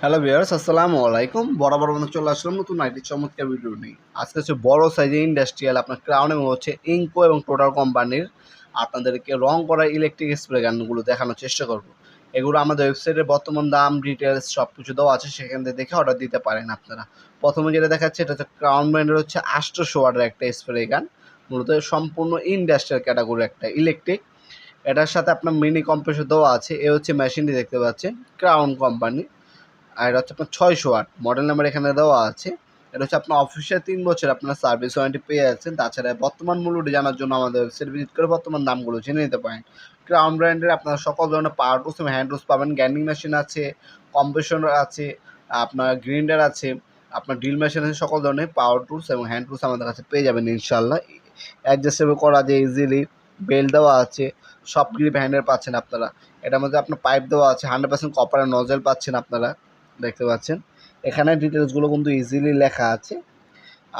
Hello viewers আসসালামু আলাইকুম। বরাবর মতো চলে আসলাম নতুন আইটি চমৎকার ভিডিও নিয়ে। আজকে হচ্ছে বড় সাইজের ইন্ডাস্ট্রিয়াল আপনার ক্রাউন এবং হচ্ছে ইঙ্কো এবং টোটাল কোম্পানির আপনাদেরকে রং করা ইলেকট্রিক স্প্রে গানগুলো দেখানোর চেষ্টা করব। এগুলো আমাদের ওয়েবসাইটে বর্তমান দাম ডিটেলস সব কিছু দেওয়া আছে, সেখান থেকে দেখে অর্ডার দিতে পারেন আপনারা। প্রথমে যেটা দেখাচ্ছে, এটা হচ্ছে ক্রাউন ব্র্যান্ডের হচ্ছে আষ্টশো ওয়াটের একটা স্প্রে গান। মূলত সম্পূর্ণ ইন্ডাস্ট্রিয়াল ক্যাটাগরি একটা ইলেকট্রিক এটার সাথে আপনার মিনি কম্প্রেসর দেওয়া আছে, এ হচ্ছে মেশিনটি দেখতে পাচ্ছেন ক্রাউন কোম্পানি আর এটা হচ্ছে আপনার ছয়শো আট। মডেল নাম্বার এখানে দেওয়া আছে। এটা হচ্ছে আপনার অফিসিয়াল তিন বছর আপনার সার্ভিস ওয়ারেন্টি পেয়ে যাচ্ছেন। তাছাড়া বর্তমান মূল্যটি জানার জন্য আমাদের ওয়েবসাইট ভিজিট করে বর্তমান দামগুলো জেনে নিতে পারেন। ক্রাউন ব্র্যান্ডের আপনার সকল ধরনের পাওয়ার টুস এবং হ্যান্ড টুলস পাবেন। গ্যান্ডিং মেশিন আছে কম্প্রেশনার আছে, আপনার গ্রিন্ডার আছে, আপনার ড্রিল মেশিন আছে, সকল ধরনের পাওয়ার টুলস এবং হ্যান্ড টুলস আমাদের কাছে পেয়ে যাবেন ইনশাল্লাহ অ্যাডজাস্টেবল করা যায় ইজিলি বেল দেওয়া আছে, সব গ্রিপ হ্যান্ডেল পাচ্ছেন আপনারা। এটার মধ্যে আপনার পাইপ দেওয়া আছে হান্ড্রেড পার্সেন্ট কপারের নজেল পাচ্ছেন আপনারা। দেখতে পাচ্ছেন। এখানে ডিটেলসগুলো কিন্তু ইজিলি লেখা আছে।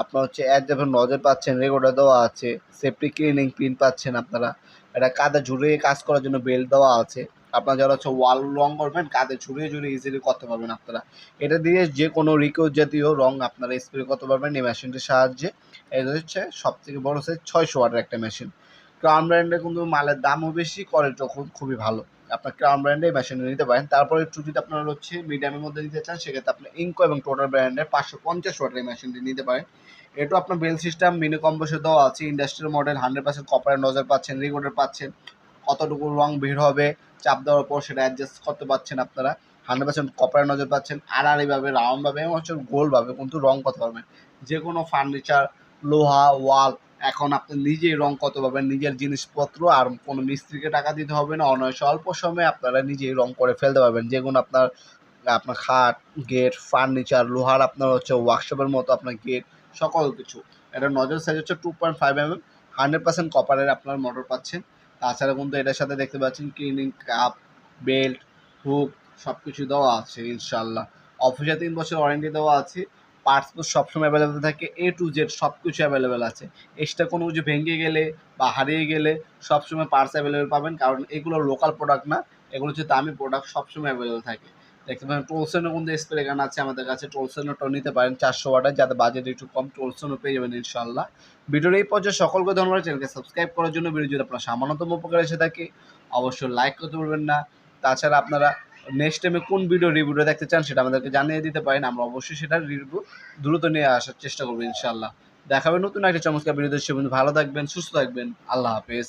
আপনার হচ্ছে এক যখন নজর পাচ্ছেন রেকর্ডার দেওয়া আছে সেফটি ক্লিনিং পিন পাচ্ছেন আপনারা। এটা কাদা ঝুড়িয়ে কাজ করার জন্য বেল্ট দেওয়া আছে। আপনারা যারা হচ্ছে ওয়াল রং করবেন, কাঁধে ঝুড়িয়ে ঝুড়িয়ে ইজিলি করতে পারবেন আপনারা। এটা দিয়ে যে কোনো রিকোয়েস্ট জাতীয় রং আপনারা স্প্রে করতে পারবেন এই মেশিনটির সাহায্যে। এটা হচ্ছে সব থেকে বড় সাইজ ছয়শো ওয়াটের একটা মেশিন ক্রাউন ব্র্যান্ডের কিন্তু মালের দামও বেশি কোয়ালিটিও খুব, খুবই ভালো। আপনার ক্রাউন ব্র্যান্ডে মেশিন নিতে পারেন। তারপরে একটু যদি আপনারা হচ্ছে মিডিয়ামের মধ্যে নিতে চান, সেক্ষেত্রে আপনি ইনকো এবং টোটাল ব্র্যান্ডের পাঁচশো পঞ্চাশ ওয়াটের এই মেশিনটি নিতে পারেন। এটু আপনার বেল সিস্টেম মিনি কম্পোসে দেওয়া আছে। ইন্ডাস্ট্রিয়াল মডেল হান্ড্রেড পার্সেন্ট কপারের নজর পাচ্ছেন রিগোডের পাচ্ছেন। কতটুকু রং ভিড় হবে, চাপ দেওয়ার পর সেটা অ্যাডজাস্ট করতে পারছেন আপনারা। হান্ড্রেড পার্সেন্ট কপারের নজর পাচ্ছেন। আড়াআড়িভাবে রাউন্ডভাবে এবং হচ্ছে গোলভাবে কিন্তু রং করতে পারবেন। যে কোনো ফার্নিচার লোহা ওয়াল এখন আপনি নিজেই রং কত পাবেন, নিজের জিনিসপত্র আর কোনো মিস্ত্রিকে টাকা দিতে হবে না, অনায়াসে অল্প সময়ে আপনারা নিজেই রং করে ফেলতে পারবেন। যে কোনো আপনার আপনার খাট, গেট, ফার্নিচার, লোহার আপনার হচ্ছে ওয়ার্কশপের মতো আপনার গেট, সকল কিছু। এটা নজর সাইজ হচ্ছে two point five M M hundred percent কপারের আপনার মোটর পাচ্ছেন। তাছাড়া কিন্তু এটার সাথে দেখতে পাচ্ছেন ক্লিনিং কাপ বেল্ট হুক সব কিছু দেওয়া আছে ইনশাল্লাহ অফিসে তিন বছর ওয়ারেন্টি দেওয়া আছে। পার্টস তো সবসময় অ্যাভেলেবেল থাকে এ টু জেড সব কিছু অ্যাভেলেবেল আছে। এক্সট্রা কোনো কিছু ভেঙে গেলে বা হারিয়ে গেলে সবসময় পার্টস অ্যাভেলেবেল পাবেন, কারণ এগুলো লোকাল প্রোডাক্ট না, এগুলো হচ্ছে দামি প্রোডাক্ট সবসময় অ্যাভেলেবেল থাকে। দেখতে পাবেন টোলসেনের কিন্তু স্প্রে গান আছে, আমাদের কাছে টোলসেনটাও নিতে পারেন চারশো ওয়াটার, যাতে বাজেট একটু কম টোলসেনও পেয়ে যাবেন ইনশাল্লাহ ভিডিওর এই পর্যায়ে সকলকে ধন্যবাদ, চ্যানেলকে সাবস্ক্রাইব করার জন্য ভিডিও যদি আপনার সামান্যতম উপকার এসে থাকে। অবশ্যই লাইক করতে পারবেন না। তাছাড়া আপনারা নেক্সট টাইমে কোন ভিডিও রিভিউটা দেখতে চান সেটা আমাদেরকে জানিয়ে দিতে পারেন। আমরা অবশ্যই সেটার রিভিউ দ্রুত নিয়ে আসার চেষ্টা করব ইনশাল্লাহ দেখাবেন নতুন একটা চমৎকার ভিডিও সে ভালো থাকবেন, সুস্থ থাকবেন। আল্লাহ হাফেজ।